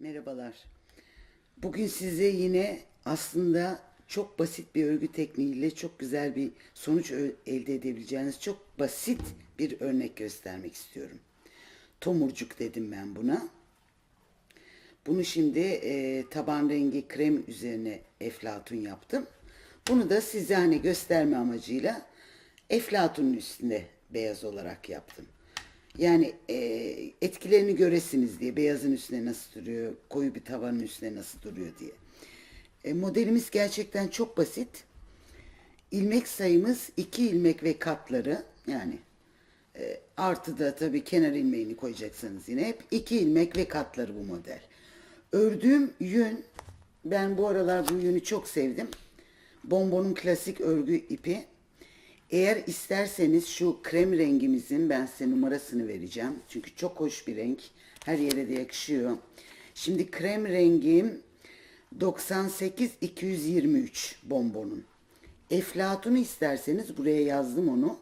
Merhabalar. Bugün size yine aslında çok basit bir örgü tekniğiyle çok güzel bir sonuç elde edebileceğiniz çok basit bir örnek göstermek istiyorum. Tomurcuk dedim ben buna. Bunu şimdi e, taban rengi krem üzerine eflatun yaptım. Bunu da size hani gösterme amacıyla eflatunun üstünde beyaz olarak yaptım. Yani e, etkilerini göresiniz diye beyazın üstüne nasıl duruyor, koyu bir tavanın üstüne nasıl duruyor diye. E, modelimiz gerçekten çok basit. İlmek sayımız iki ilmek ve katları yani e, artı da tabii kenar ilmeğini koyacaksınız yine hep iki ilmek ve katları bu model. Ördüğüm yün ben bu aralar bu yünü çok sevdim. Bonbon'un klasik örgü ipi. Eğer isterseniz şu krem rengimizin ben size numarasını vereceğim. Çünkü çok hoş bir renk. Her yere de yakışıyor. Şimdi krem rengim 98 223 bonbonun. Eflatunu isterseniz buraya yazdım onu.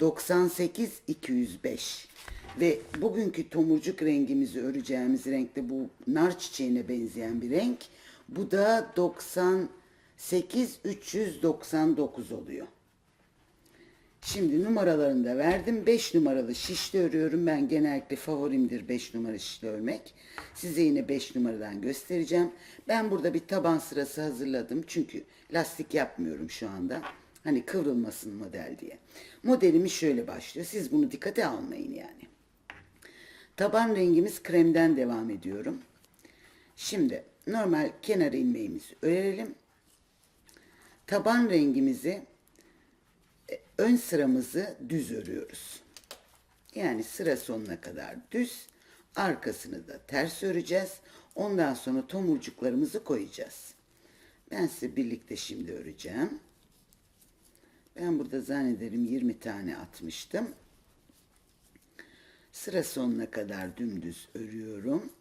98 205 ve bugünkü tomurcuk rengimizi öreceğimiz renkte bu nar çiçeğine benzeyen bir renk. Bu da 98 399 oluyor. Şimdi numaralarını da verdim. 5 numaralı şişli örüyorum. Ben genellikle favorimdir 5 numara şişli örmek. Size yine 5 numaradan göstereceğim. Ben burada bir taban sırası hazırladım. Çünkü lastik yapmıyorum şu anda. Hani kıvrılmasın model diye. Modelimiz şöyle başlıyor. Siz bunu dikkate almayın yani. Taban rengimiz kremden devam ediyorum. Şimdi normal kenar ilmeğimizi örelim. Taban rengimizi ön sıramızı düz örüyoruz. Yani sıra sonuna kadar düz, arkasını da ters öreceğiz. Ondan sonra tomurcuklarımızı koyacağız. Ben size birlikte şimdi öreceğim. Ben burada zannederim 20 tane atmıştım. Sıra sonuna kadar dümdüz örüyorum.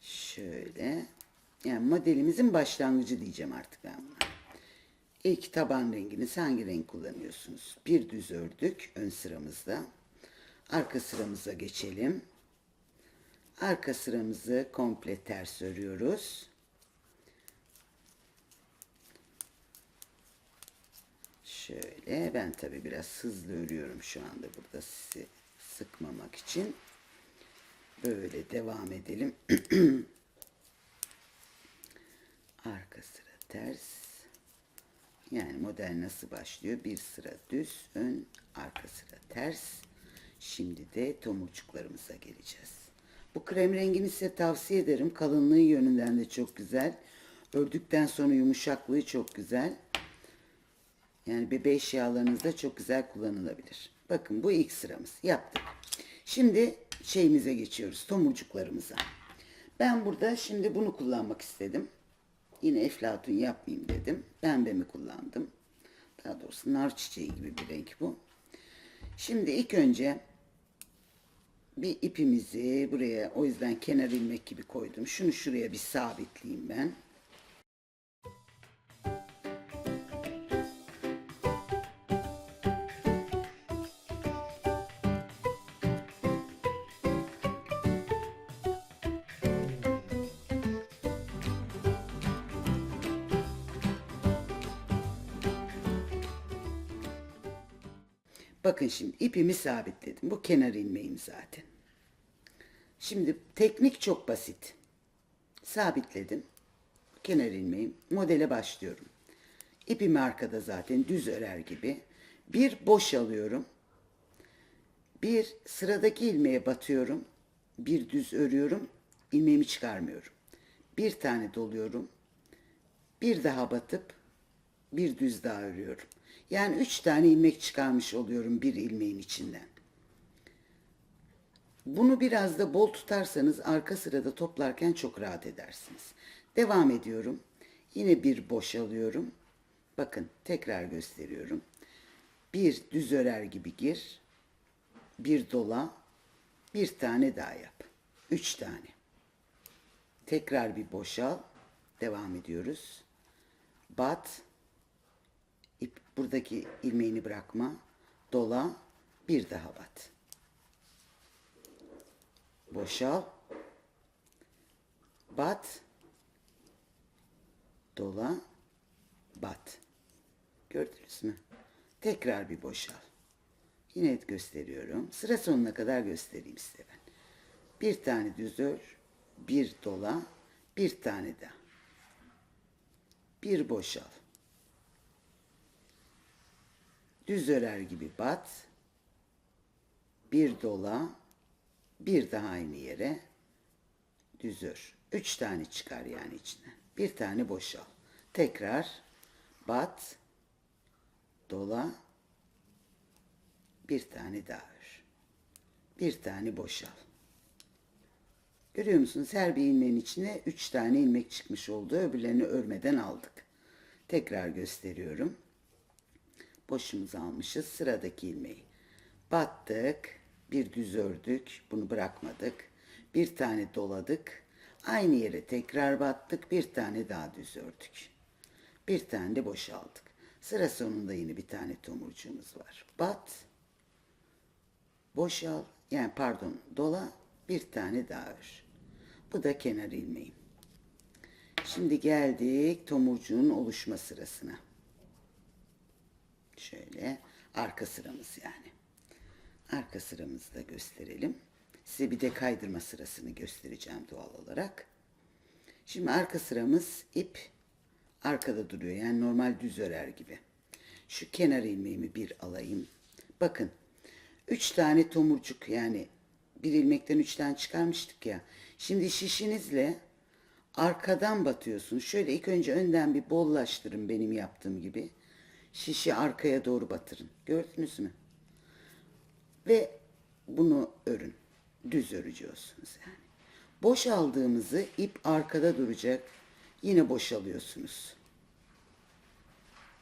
Şöyle. Yani modelimizin başlangıcı diyeceğim artık ben. İlk taban renginiz hangi renk kullanıyorsunuz? Bir düz ördük ön sıramızda. Arka sıramıza geçelim. Arka sıramızı komple ters örüyoruz. Şöyle ben tabi biraz hızlı örüyorum şu anda burada sizi sıkmamak için. Böyle devam edelim. Arka sıra ters. Yani model nasıl başlıyor? Bir sıra düz, ön, arka sıra ters. Şimdi de tomurcuklarımıza geleceğiz. Bu krem rengini size tavsiye ederim. Kalınlığı yönünden de çok güzel. Ördükten sonra yumuşaklığı çok güzel. Yani bebe eşyalarınızda çok güzel kullanılabilir. Bakın bu ilk sıramız. Yaptık. Şimdi şeyimize geçiyoruz. Tomurcuklarımıza. Ben burada şimdi bunu kullanmak istedim. Yine eflatun yapmayayım dedim. Pembemi kullandım. Daha doğrusu nar çiçeği gibi bir renk bu. Şimdi ilk önce bir ipimizi buraya o yüzden kenar ilmek gibi koydum. Şunu şuraya bir sabitleyeyim ben. Bakın şimdi ipimi sabitledim. Bu kenar ilmeğim zaten. Şimdi teknik çok basit. Sabitledim. Kenar ilmeğim. Modele başlıyorum. İpimi arkada zaten düz örer gibi. Bir boş alıyorum. Bir sıradaki ilmeğe batıyorum. Bir düz örüyorum. ilmeğimi çıkarmıyorum. Bir tane doluyorum. Bir daha batıp bir düz daha örüyorum. Yani üç tane ilmek çıkarmış oluyorum bir ilmeğin içinden. Bunu biraz da bol tutarsanız arka sırada toplarken çok rahat edersiniz. Devam ediyorum. Yine bir boş alıyorum. Bakın tekrar gösteriyorum. Bir düz örer gibi gir. Bir dola. Bir tane daha yap. Üç tane. Tekrar bir boşal. Devam ediyoruz. Bat. Buradaki ilmeğini bırakma. Dola. Bir daha bat. boşal, bat, dola, bat. Gördünüz mü? Tekrar bir boşal. Yine gösteriyorum. Sıra sonuna kadar göstereyim size ben. Bir tane düz ör, bir dola, bir tane daha. Bir boşal. Düz örer gibi bat. Bir dola, bir daha aynı yere düz ör. Üç tane çıkar yani içinden. Bir tane boşal. Tekrar bat, dola, bir tane daha ör. Bir tane boşal. Görüyor musunuz? Her bir ilmeğin içine üç tane ilmek çıkmış oldu. Öbürlerini örmeden aldık. Tekrar gösteriyorum. Boşumuzu almışız. Sıradaki ilmeği. Battık. Bir düz ördük. Bunu bırakmadık. Bir tane doladık. Aynı yere tekrar battık. Bir tane daha düz ördük. Bir tane de boşaldık. Sıra sonunda yine bir tane tomurcuğumuz var. Bat, boşal, yani pardon dola, bir tane daha ör. Bu da kenar ilmeğim. Şimdi geldik tomurcuğun oluşma sırasına. Şöyle arka sıramız yani. Arka sıramızı da gösterelim. Size bir de kaydırma sırasını göstereceğim doğal olarak. Şimdi arka sıramız ip arkada duruyor. Yani normal düz örer gibi. Şu kenar ilmeğimi bir alayım. Bakın. Üç tane tomurcuk yani bir ilmekten üç tane çıkarmıştık ya. Şimdi şişinizle arkadan batıyorsunuz. Şöyle ilk önce önden bir bollaştırın benim yaptığım gibi. Şişi arkaya doğru batırın. Gördünüz mü? Ve bunu örün. Düz örücüyorsunuz yani. Boşaldığımızı ip arkada duracak. Yine boşalıyorsunuz.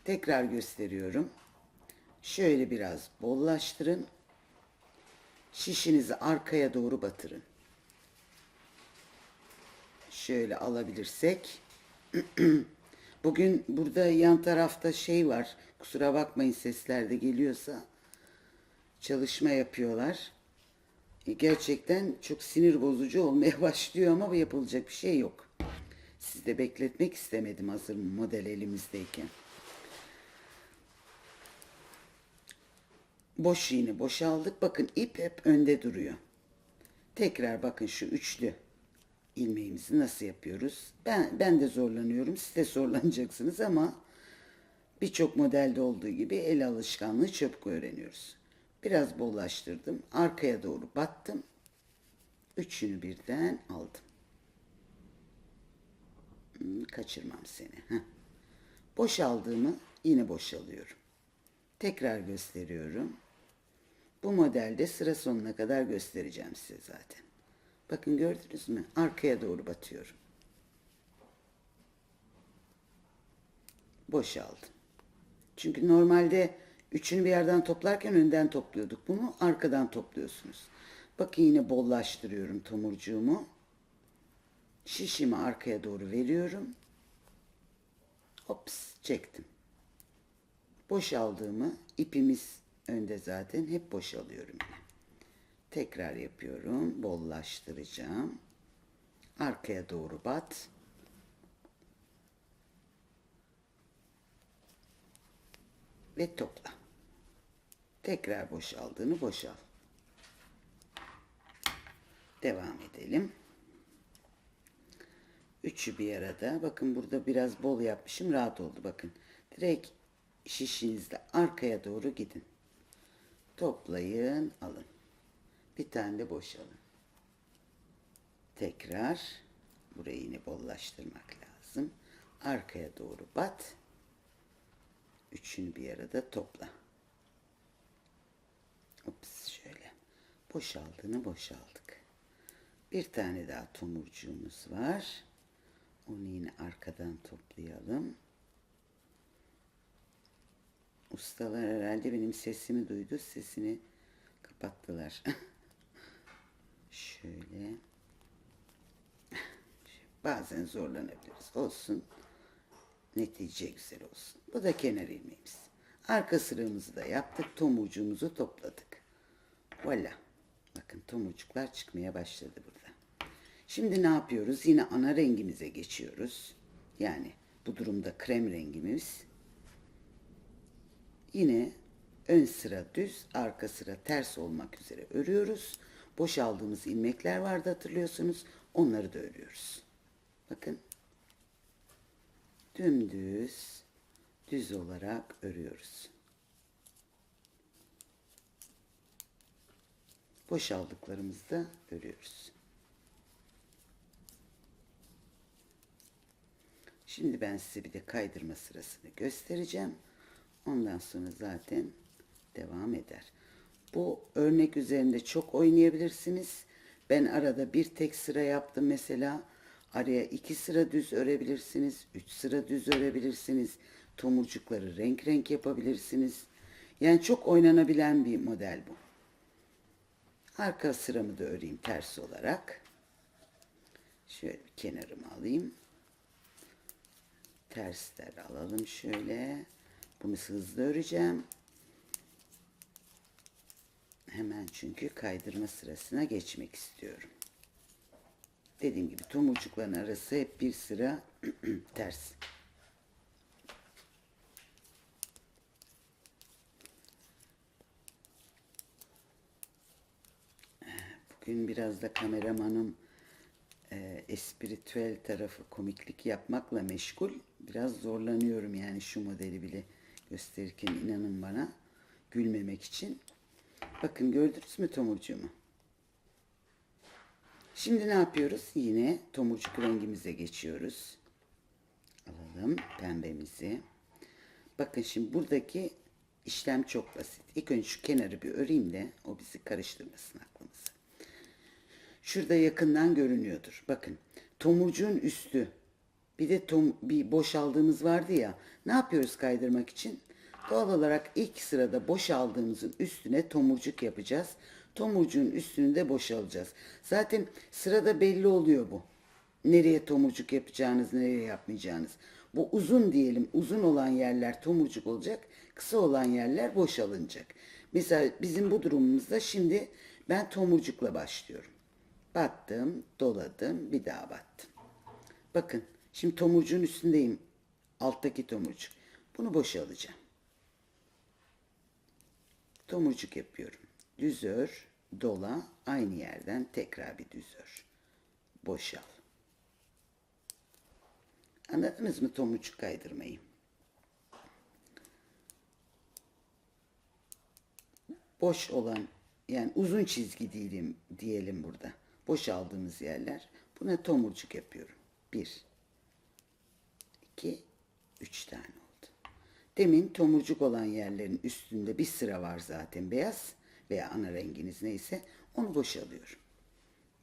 Tekrar gösteriyorum. Şöyle biraz bollaştırın. Şişinizi arkaya doğru batırın. Şöyle alabilirsek. Bugün burada yan tarafta şey var. Kusura bakmayın seslerde geliyorsa. Çalışma yapıyorlar. E, Gerçekten çok sinir bozucu olmaya başlıyor ama yapılacak bir şey yok. Sizi de bekletmek istemedim hazır model elimizdeyken. Boş iğne boşaldık. Bakın ip hep önde duruyor. Tekrar bakın şu üçlü ilmeğimizi nasıl yapıyoruz? Ben ben de zorlanıyorum. Siz de zorlanacaksınız ama birçok modelde olduğu gibi el alışkanlığı çabuk öğreniyoruz. Biraz bollaştırdım. Arkaya doğru battım. Üçünü birden aldım. Hmm, Kaçırmam seni. Heh. Boşaldığımı yine boşalıyorum. Tekrar gösteriyorum. Bu modelde sıra sonuna kadar göstereceğim size zaten. Bakın gördünüz mü? Arkaya doğru batıyorum. Boşaldım. Çünkü normalde üçünü bir yerden toplarken önden topluyorduk. Bunu arkadan topluyorsunuz. Bakın yine bollaştırıyorum tomurcuğumu. Şişimi arkaya doğru veriyorum. Hops çektim. Boşaldığımı ipimiz önde zaten hep boşalıyorum. Tekrar yapıyorum. Bollaştıracağım. Arkaya doğru bat. Ve topla. Tekrar boşaldığını boşal. Devam edelim. Üçü bir arada. Bakın burada biraz bol yapmışım. Rahat oldu bakın. Direkt şişinizle arkaya doğru gidin. Toplayın, alın. Bir tane de boşalın. Tekrar burayı yine bollaştırmak lazım. Arkaya doğru bat. Üçünü bir arada topla. Ops şöyle. Boşaldığını boşaldık. Bir tane daha tomurcuğumuz var. Onu yine arkadan toplayalım. Ustalar herhalde benim sesimi duydu. Sesini kapattılar. Şöyle. Bazen zorlanabiliriz. Olsun. Netice güzel olsun. Bu da kenar ilmeğimiz. Arka sıramızı da yaptık. Tomurcuğumuzu topladık. Bakın. Bakın tomurcuklar çıkmaya başladı burada. Şimdi ne yapıyoruz? Yine ana rengimize geçiyoruz. Yani bu durumda krem rengimiz. Yine ön sıra düz, arka sıra ters olmak üzere örüyoruz. Boşaldığımız ilmekler vardı hatırlıyorsunuz. Onları da örüyoruz. Bakın. Dümdüz, düz olarak örüyoruz. Boşaldıklarımızı da örüyoruz. Şimdi ben size bir de kaydırma sırasını göstereceğim. Ondan sonra zaten devam eder. Bu örnek üzerinde çok oynayabilirsiniz. Ben arada bir tek sıra yaptım mesela. Araya iki sıra düz örebilirsiniz. Üç sıra düz örebilirsiniz. Tomurcukları renk renk yapabilirsiniz. Yani çok oynanabilen bir model bu. Arka sıramı da öreyim ters olarak. Şöyle bir kenarımı alayım. Tersler alalım şöyle. Bunu hızlı öreceğim. Hemen çünkü kaydırma sırasına geçmek istiyorum. Dediğim gibi tomurcukların arası hep bir sıra ters. Bugün biraz da kameramanım e, espritüel tarafı komiklik yapmakla meşgul. Biraz zorlanıyorum yani şu modeli bile gösterirken inanın bana gülmemek için. Bakın gördünüz mü tomurcuğumu? Şimdi ne yapıyoruz? Yine tomurcuk rengimize geçiyoruz. Alalım pembemizi. Bakın şimdi buradaki işlem çok basit. İlk önce şu kenarı bir öreyim de o bizi karıştırmasın aklımızı. Şurada yakından görünüyordur. Bakın tomurcuğun üstü bir de tom, bir boşaldığımız vardı ya. Ne yapıyoruz kaydırmak için? Doğal olarak ilk sırada boşaldığımızın üstüne tomurcuk yapacağız. Tomurcuğun üstünü de boşalacağız. Zaten sırada belli oluyor bu. Nereye tomurcuk yapacağınız, nereye yapmayacağınız. Bu uzun diyelim. Uzun olan yerler tomurcuk olacak. Kısa olan yerler boşalınacak. Mesela bizim bu durumumuzda şimdi ben tomurcukla başlıyorum. Battım, doladım, bir daha battım. Bakın şimdi tomurcuğun üstündeyim. Alttaki tomurcuk. Bunu boşa Tomurcuk yapıyorum. Düz ör, dola, aynı yerden tekrar bir düz ör. Boşal. Anladınız mı tomurcuk kaydırmayı? Boş olan yani uzun çizgi diyelim, diyelim burada. Boşaldığımız yerler. Buna tomurcuk yapıyorum. Bir, iki, üç tane. Demin tomurcuk olan yerlerin üstünde bir sıra var zaten beyaz veya ana renginiz neyse onu boşalıyorum.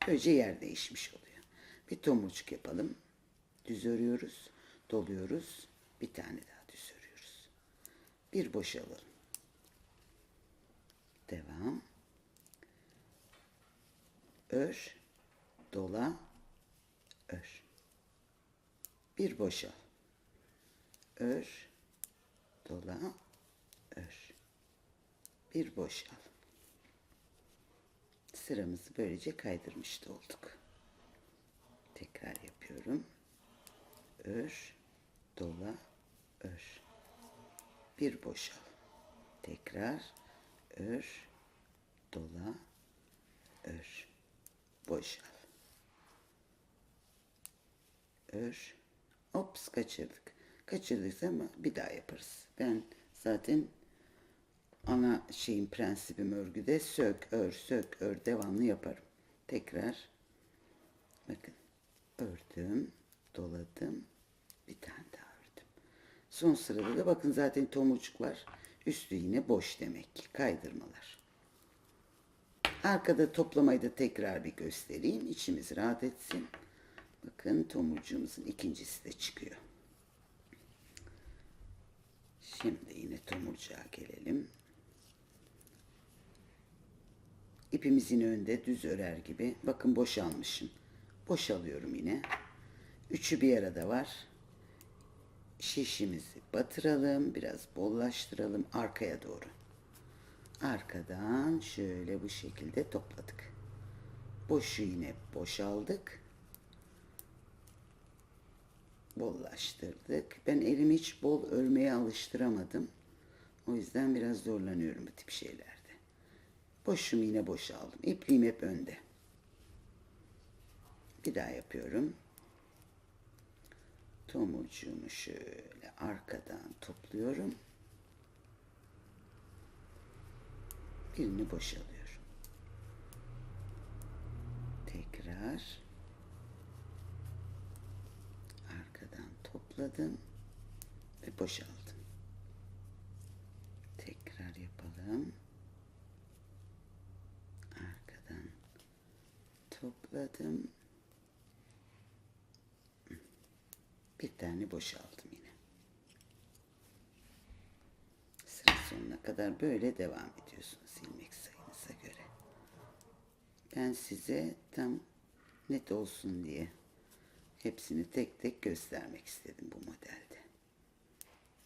Böylece yer değişmiş oluyor. Bir tomurcuk yapalım. Düz örüyoruz, doluyoruz. Bir tane daha düz örüyoruz. Bir boşalalım. Devam. Ör, dola, ör. Bir boşal. Ör, dola, ör. Bir boşal. Sıramızı böylece kaydırmış da olduk. Tekrar yapıyorum. Ör, dola, ör. Bir boşal. Tekrar ör, dola, ör. Boşal. Ör. Ops kaçırdık. Kaçırdıysa ama bir daha yaparız. Ben zaten ana şeyin prensibim örgüde sök, ör, sök, ör devamlı yaparım. Tekrar bakın ördüm, doladım, bir tane daha ördüm. Son sırada da bakın zaten tomurcuklar üstü yine boş demek ki kaydırmalar. Arkada toplamayı da tekrar bir göstereyim. İçimiz rahat etsin. Bakın tomurcuğumuzun ikincisi de çıkıyor. Şimdi yine tomurcuğa gelelim. İpimiz yine önde düz örer gibi. Bakın boşalmışım. Boşalıyorum yine. Üçü bir arada var. Şişimizi batıralım. Biraz bollaştıralım arkaya doğru. Arkadan şöyle bu şekilde topladık. Boşu yine boşaldık. Bollaştırdık. Ben elimi hiç bol örmeye alıştıramadım. O yüzden biraz zorlanıyorum bu tip şeylerde. Boşum yine boşaldım. İpliğim hep önde. Bir daha yapıyorum. Tomurcuğumu şöyle arkadan topluyorum. Birini boşalıyorum. Tekrar arkadan topladım ve boşaldım. Tekrar yapalım. Arkadan topladım. Bir tane boşaldım yine. Sıra sonuna kadar böyle devam ediyorsunuz ilmek sayınıza göre. Ben size tam net olsun diye hepsini tek tek göstermek istedim bu modelde.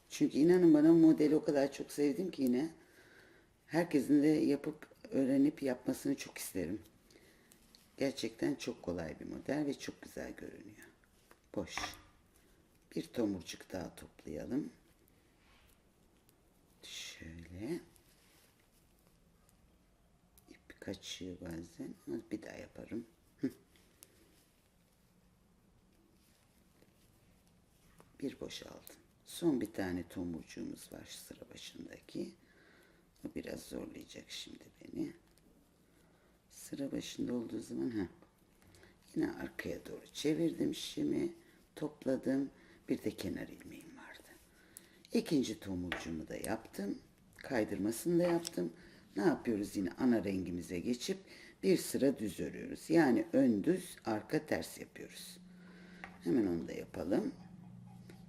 Çünkü inanın bana modeli o kadar çok sevdim ki yine herkesin de yapıp öğrenip yapmasını çok isterim. Gerçekten çok kolay bir model ve çok güzel görünüyor. Boş. Bir tomurcuk daha toplayalım. Şöyle. İp kaçıyor bazen. Bir daha yaparım. Bir boşaldım. Son bir tane tomurcuğumuz var sıra başındaki. O biraz zorlayacak şimdi beni. Sıra başında olduğu zaman ha. Yine arkaya doğru çevirdim işimi. Topladım. Bir de kenar ilmeğim vardı. İkinci tomurcuğumu da yaptım. Kaydırmasını da yaptım. Ne yapıyoruz yine ana rengimize geçip bir sıra düz örüyoruz. Yani ön düz, arka ters yapıyoruz. Hemen onu da yapalım.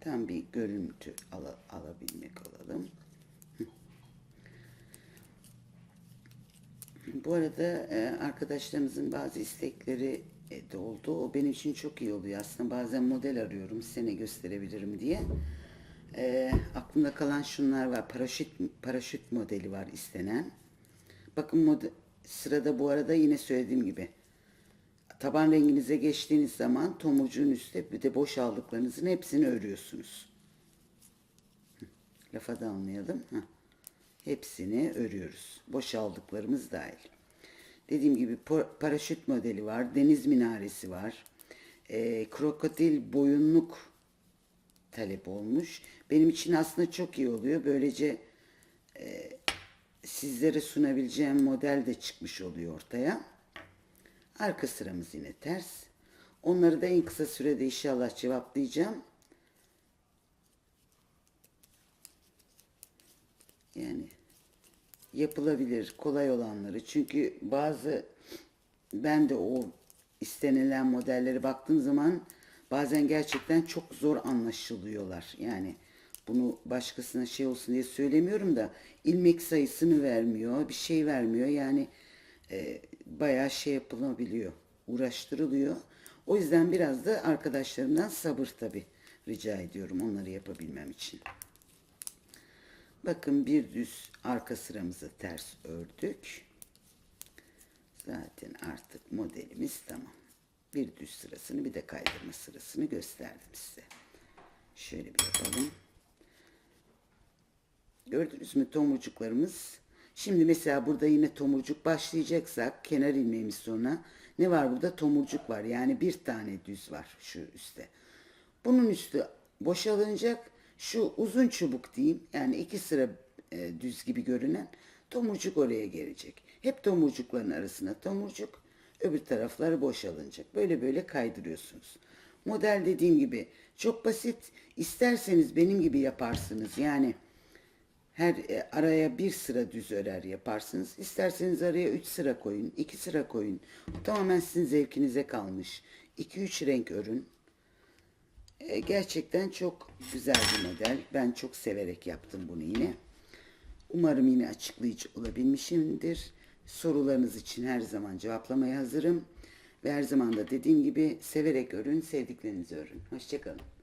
Tam bir görüntü ala- alabilmek olalım. Bu arada e, arkadaşlarımızın bazı istekleri de oldu. O benim için çok iyi oluyor. Aslında bazen model arıyorum. Size gösterebilirim diye. E, aklımda kalan şunlar var. Paraşüt paraşüt modeli var istenen. Bakın mode, sırada bu arada yine söylediğim gibi taban renginize geçtiğiniz zaman tomurcuğun üstte bir de boş aldıklarınızın hepsini örüyorsunuz. Lafa dalmayalım. Heh. Hepsini örüyoruz. Boşaldıklarımız dahil. Dediğim gibi paraşüt modeli var. Deniz minaresi var. E, krokodil boyunluk talep olmuş. Benim için aslında çok iyi oluyor. Böylece e, sizlere sunabileceğim model de çıkmış oluyor ortaya. Arka sıramız yine ters. Onları da en kısa sürede inşallah cevaplayacağım. Yani yapılabilir kolay olanları. Çünkü bazı ben de o istenilen modelleri baktığım zaman bazen gerçekten çok zor anlaşılıyorlar. Yani bunu başkasına şey olsun diye söylemiyorum da ilmek sayısını vermiyor, bir şey vermiyor. Yani e, bayağı şey yapılabiliyor, uğraştırılıyor. O yüzden biraz da arkadaşlarımdan sabır tabi rica ediyorum onları yapabilmem için. Bakın bir düz arka sıramızı ters ördük. Zaten artık modelimiz tamam. Bir düz sırasını bir de kaydırma sırasını gösterdim size. Şöyle bir yapalım. Gördünüz mü tomurcuklarımız? Şimdi mesela burada yine tomurcuk başlayacaksak kenar ilmeğimiz sonra ne var burada? Tomurcuk var. Yani bir tane düz var şu üstte. Bunun üstü boşalınacak. Şu uzun çubuk diyeyim. Yani iki sıra e, düz gibi görünen tomurcuk oraya gelecek. Hep tomurcukların arasına tomurcuk öbür tarafları boşalınacak. Böyle böyle kaydırıyorsunuz. Model dediğim gibi çok basit. İsterseniz benim gibi yaparsınız. Yani her e, araya bir sıra düz örer yaparsınız. İsterseniz araya üç sıra koyun, iki sıra koyun. Tamamen sizin zevkinize kalmış. İki üç renk örün. E, gerçekten çok güzel bir model. Ben çok severek yaptım bunu yine. Umarım yine açıklayıcı olabilmişimdir. Sorularınız için her zaman cevaplamaya hazırım. Ve her zaman da dediğim gibi severek örün, sevdiklerinizi örün. Hoşçakalın.